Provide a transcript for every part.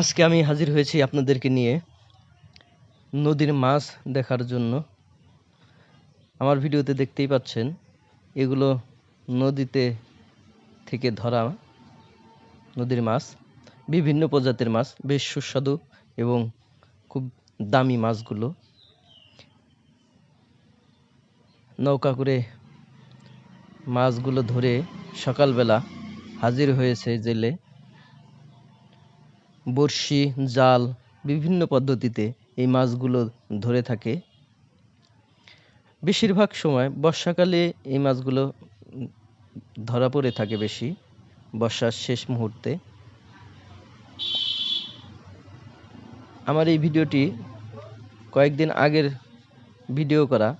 আজকে আমি হাজির হয়েছি আপনাদেরকে নিয়ে নদীর মাছ দেখার জন্য। আমার ভিডিওতে দেখতেই পাচ্ছেন, এগুলো নদীতে থেকে ধরা নদীর মাছ, বিভিন্ন প্রজাতির মাছ, বেশ সুস্বাদু এবং খুব দামি মাছগুলো। নৌকা করে মাছগুলো ধরে সকালবেলা হাজির হয়েছে জেলে। বড়শি, জাল বিভিন্ন পদ্ধতিতে এই মাছগুলো ধরে থাকে। বেশিরভাগ সময় বর্ষাকালে এই মাছগুলো ধরা পড়ে থাকে বেশি বর্ষার শেষ মুহূর্তে। আমার এই ভিডিওটি কয়েকদিন আগের ভিডিও করা।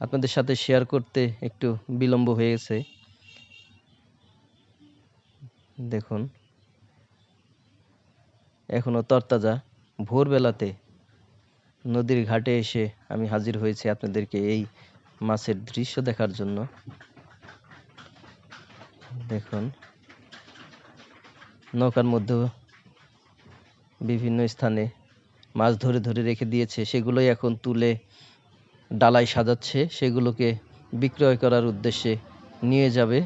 আপনাদের সাথে শেয়ার করতে একটু বিলম্ব হয়ে গেছে। দেখুন। এখনও তরতাজা। ভোরবেলাতে নদীর ঘাটে এসে আমি হাজির হয়েছি আপনাদেরকে এই মাছের দৃশ্য দেখার জন্য। দেখুন, নৌকার মধ্যেও বিভিন্ন স্থানে মাছ ধরে ধরে রেখে দিয়েছে। সেগুলোই এখন তুলে ডালায় সাজাচ্ছে। সেগুলোকে বিক্রয় করার উদ্দেশ্যে নিয়ে যাবে।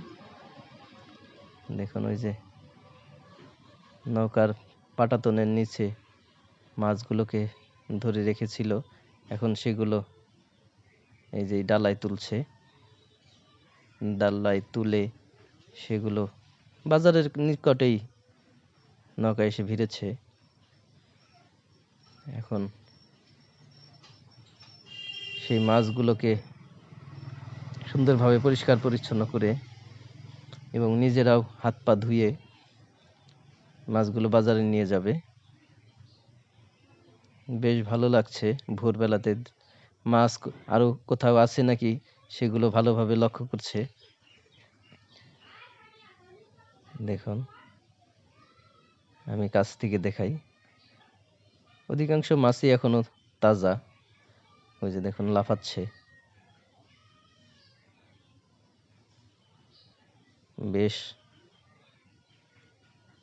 দেখুন, ওই যে নৌকার পাটাতনের নিচে মাছগুলোকে ধরে রেখেছিল। এখন সেগুলো এই যে ডালায় তুলছে। ডালায় তুলে সেগুলো বাজারের নিকটেই নৌকা এসে ভিড়েছে। এখন সেই মাছগুলোকে সুন্দরভাবে পরিষ্কার পরিচ্ছন্ন করে এবং নিজেরাও হাত পা ধুয়ে মাছগুলো বাজারে নিয়ে যাবে। বেশ ভালো লাগছে ভোরবেলাতে। মাছ আরও কোথাও আছে নাকি সেগুলো ভালোভাবে লক্ষ্য করছে। দেখুন। আমি কাছ থেকে দেখাই। অধিকাংশ মাছই এখনও তাজা। ওই যে দেখুন, লাফাচ্ছে। বেশ।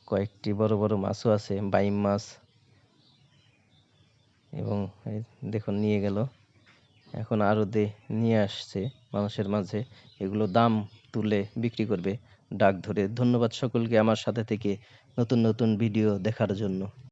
কয়েকটি বড় বড় মাছও আছে, বাইম মাছ। এবং দেখুন নিয়ে গেল। এখন আরও দে নিয়ে আসছে মানুষের মাঝে। এগুলো দাম তুলে বিক্রি করবে ডাক ধরে। ধন্যবাদ সকলকে আমার সাথে থেকে নতুন নতুন ভিডিও দেখার জন্য।